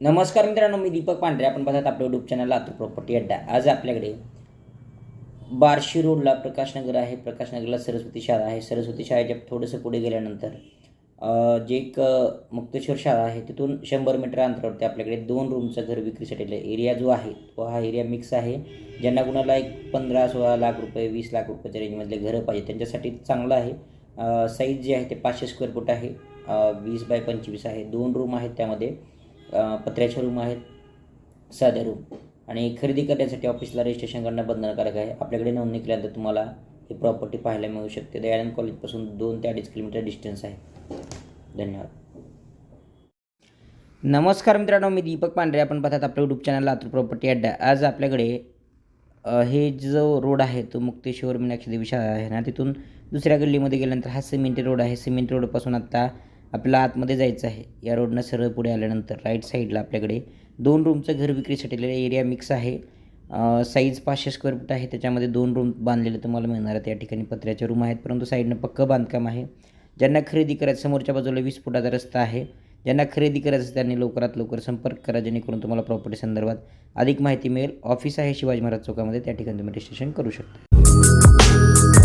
नमस्कार मित्रांनो मी दीपक पांढरे. आपण बघत आपल्या युट्यूब चॅनल लातूर प्रॉपर्टी अड्डा. आज आपल्याकडे बार्शी रोडला प्रकाशनगर आहे. प्रकाशनगरला सरस्वती शाळा आहे. सरस्वती शाळेच्या थोडंसं पुढे गेल्यानंतर जे एक मुक्तेश्वर शाळा आहे तिथून शंभर मीटर अंतरावरती आपल्याकडे दोन रूमचं घर विक्रीसाठी एरिया जो आहे तो हा एरिया मिक्स आहे. ज्यांना कुणाला एक पंधरा सोळा लाख रुपये वीस लाख रुपयाच्या रेंजमधले घरं पाहिजे त्यांच्यासाठी चांगलं आहे. साईज जे आहे ते पाचशे स्क्वेअर फूट आहे. वीस बाय पंचवीस आहे. दोन रूम आहेत त्यामध्ये. पत्र्याच्या पत्र्याचे रूम आहेत साध्या रूम आणि खरेदी करण्यासाठी ऑफिसला रजिस्ट्रेशन करणं बंधनकारक आहे. आपल्याकडे नोंदणी केल्यानंतर तुम्हाला ही प्रॉपर्टी पाहायला मिळू शकते. दयानंद कॉलेजपासून दोन ते अडीच किलोमीटर डिस्टन्स आहे. धन्यवाद. नमस्कार मित्रांनो मी दीपक पांढरे. आपण पाहतात आपलं यूट्यूब चॅनल लातूर प्रॉपर्टी अड्डा. आज आपल्याकडे हे जो रोड आहे तो मुक्तेश्वर मीनाक्षी देवी शाळा आहे ना? तिथून दुसऱ्या गल्लीमध्ये गेल्यानंतर हा सिमेंट रोड आहे. सिमेंट रोडपासून आत्ता आपल्याला आतमध्ये जायचं आहे. या रोडनं सरळ पुढे आल्यानंतर राईट साईडला आपल्याकडे दोन रूमचं घर विक्रीसाठी एरिया मिक्स आहे. साईज पाचशे स्क्वेअर फूट आहे. त्याच्यामध्ये दोन रूम बांधलेले तुम्हाला मिळणार आहेत. या ठिकाणी पत्र्याचे रूम आहेत. परंतु साईडनं पक्कं बांधकाम आहे. ज्यांना खरेदी करायचं समोरच्या बाजूला वीस फुटाचा रस्ता आहे. ज्यांना खरेदी करायचं त्यांनी लवकरात लवकर संपर्क करा. जेणेकरून तुम्हाला प्रॉपर्टी संदर्भात अधिक माहिती मिळेल. ऑफिस आहे शिवाजी महाराज चौकामध्ये. त्या ठिकाणी तुम्ही रजिस्ट्रेशन करू शकता.